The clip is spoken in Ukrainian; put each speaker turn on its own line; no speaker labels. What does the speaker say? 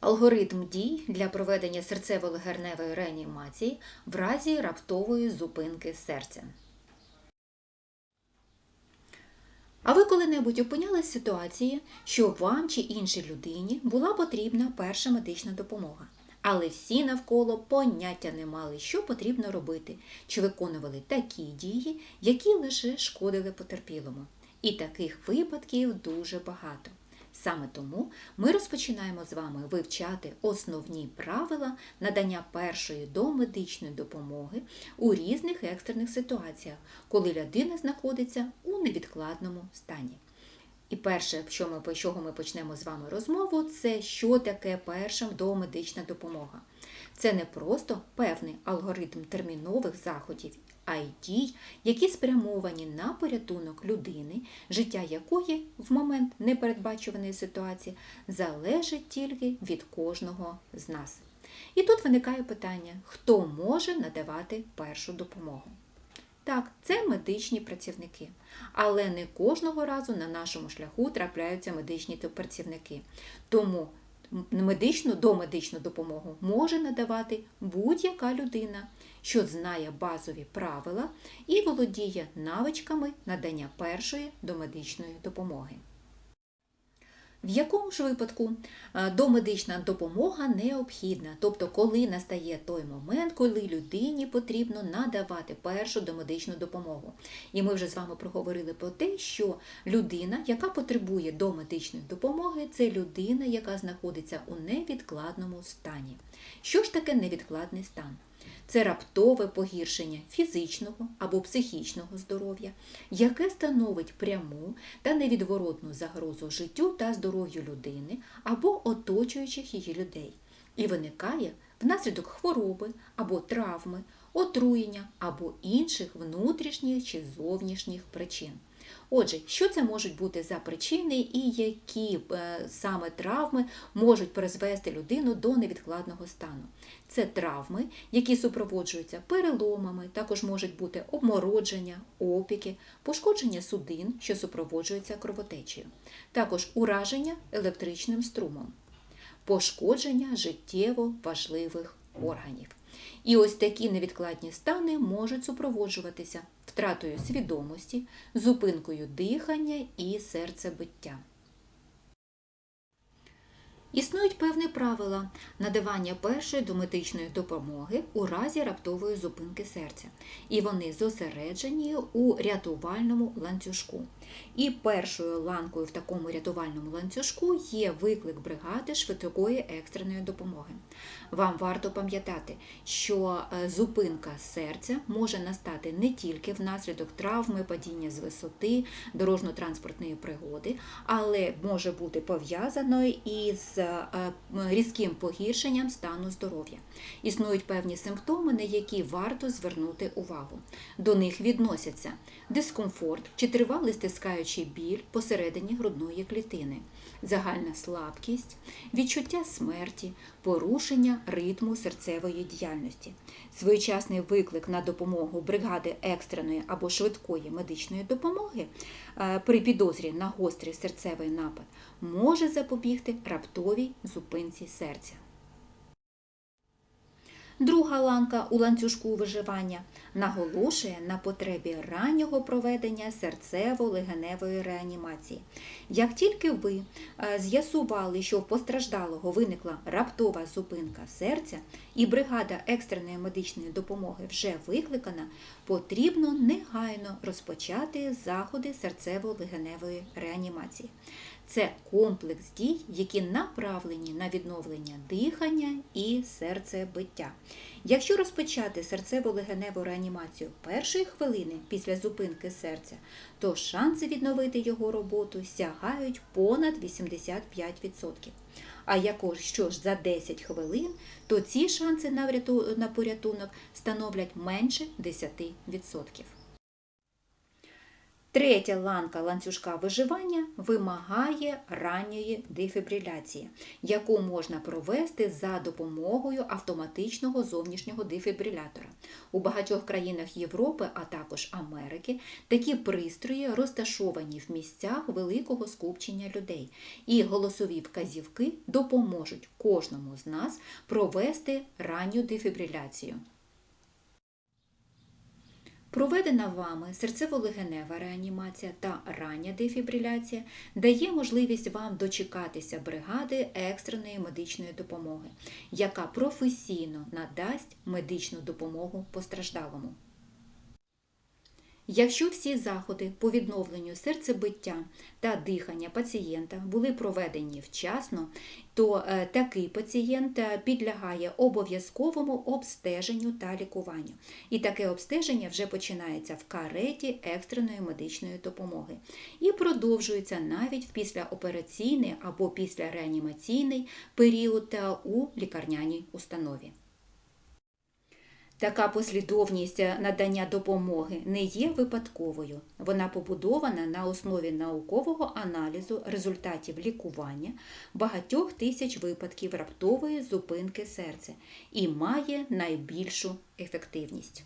Алгоритм дій для проведення серцево-легеневої реанімації в разі раптової зупинки серця. А ви коли-небудь опинялись в ситуації, що вам чи іншій людині була потрібна перша медична допомога, але всі навколо поняття не мали, що потрібно робити, чи виконували такі дії, які лише шкодили потерпілому. І таких випадків дуже багато. Саме тому ми розпочинаємо з вами вивчати основні правила надання першої домедичної допомоги у різних екстрених ситуаціях, коли людина знаходиться у невідкладному стані. І перше, що ми, чого ми почнемо з вами розмову, це що таке перша домедична допомога. Це не просто певний алгоритм термінових заходів, а й дій, які спрямовані на порятунок людини, життя якої в момент непередбачуваної ситуації залежить тільки від кожного з нас. І тут виникає питання, хто може надавати першу допомогу. Так, це медичні працівники, але не кожного разу на нашому шляху трапляються медичні працівники. Тому медичну домедичну допомогу може надавати будь-яка людина, що знає базові правила і володіє навичками надання першої домедичної допомоги. В якому ж випадку е, домедична допомога необхідна, тобто коли настає той момент, коли людині потрібно надавати першу домедичну допомогу. І ми вже з вами проговорили про те, що людина, яка потребує домедичної допомоги, це людина, яка знаходиться у невідкладному стані. Що ж таке невідкладний стан? Це раптове погіршення фізичного або психічного здоров'я, яке становить пряму та невідворотну загрозу життю та здоров'ю людини або оточуючих її людей, і виникає внаслідок хвороби або травми, отруєння або інших внутрішніх чи зовнішніх причин. Отже, що це можуть бути за причини і які е, саме травми можуть призвести людину до невідкладного стану? Це травми, які супроводжуються переломами, також можуть бути обмородження, опіки, пошкодження судин, що супроводжуються кровотечею, також ураження електричним струмом, пошкодження життєво важливих органів. І ось такі невідкладні стани можуть супроводжуватися втратою свідомості, зупинкою дихання і серцебиття. Існують певні правила надавання першої домедичної допомоги у разі раптової зупинки серця, і вони зосереджені у рятувальному ланцюжку. І першою ланкою в такому рятувальному ланцюжку є виклик бригади швидкої екстреної допомоги. Вам варто пам'ятати, що е, зупинка серця може настати не тільки внаслідок травми, падіння з висоти, дорожньо-транспортної пригоди, але може бути пов'язаною із е, різким погіршенням стану здоров'я. Існують певні симптоми, на які варто звернути увагу. До них відносяться дискомфорт чи тривалий стискаючий біль посередині грудної клітини, загальна слабкість, відчуття смерті, порушення ритму серцевої діяльності, своєчасний виклик на допомогу бригади екстреної або швидкої медичної допомоги е, при підозрі на гострий серцевий напад може запобігти раптовій зупинці серця. Друга ланка у ланцюжку виживання наголошує на потребі раннього проведення серцево-легеневої реанімації. Як тільки ви е, з'ясували, що в постраждалого виникла раптова зупинка серця і бригада екстреної медичної допомоги вже викликана, потрібно негайно розпочати заходи серцево-легеневої реанімації. Це комплекс дій, які направлені на відновлення дихання і серцебиття. Якщо розпочати серцево-легеневу реанімацію першої хвилини після зупинки серця, то шанси відновити його роботу сягають понад 85%. А якщо ж за 10 хвилин, то ці шанси на порятунок становлять менше 10%. Третя ланка ланцюжка виживання вимагає ранньої дефібриляції, яку можна провести за допомогою автоматичного зовнішнього дефібрилятора. У багатьох країнах Європи, а також Америки, такі пристрої розташовані в місцях великого скупчення людей, і голосові вказівки допоможуть кожному з нас провести ранню дефібриляцію. Проведена вами серцево-легенева реанімація та рання дефібриляція дає можливість вам дочекатися бригади екстреної медичної допомоги, яка професійно надасть медичну допомогу постраждалому. Якщо всі заходи по відновленню серцебиття та дихання пацієнта були проведені вчасно, то е, такий пацієнт е, підлягає обов'язковому обстеженню та лікуванню. І таке обстеження вже починається в кареті екстреної медичної допомоги і продовжується навіть в післяопераційний або післяреанімаційний період е, у лікарняній установі. Така послідовність надання допомоги не є випадковою. Вона побудована на основі наукового аналізу результатів лікування багатьох тисяч випадків раптової зупинки серця і має найбільшу ефективність.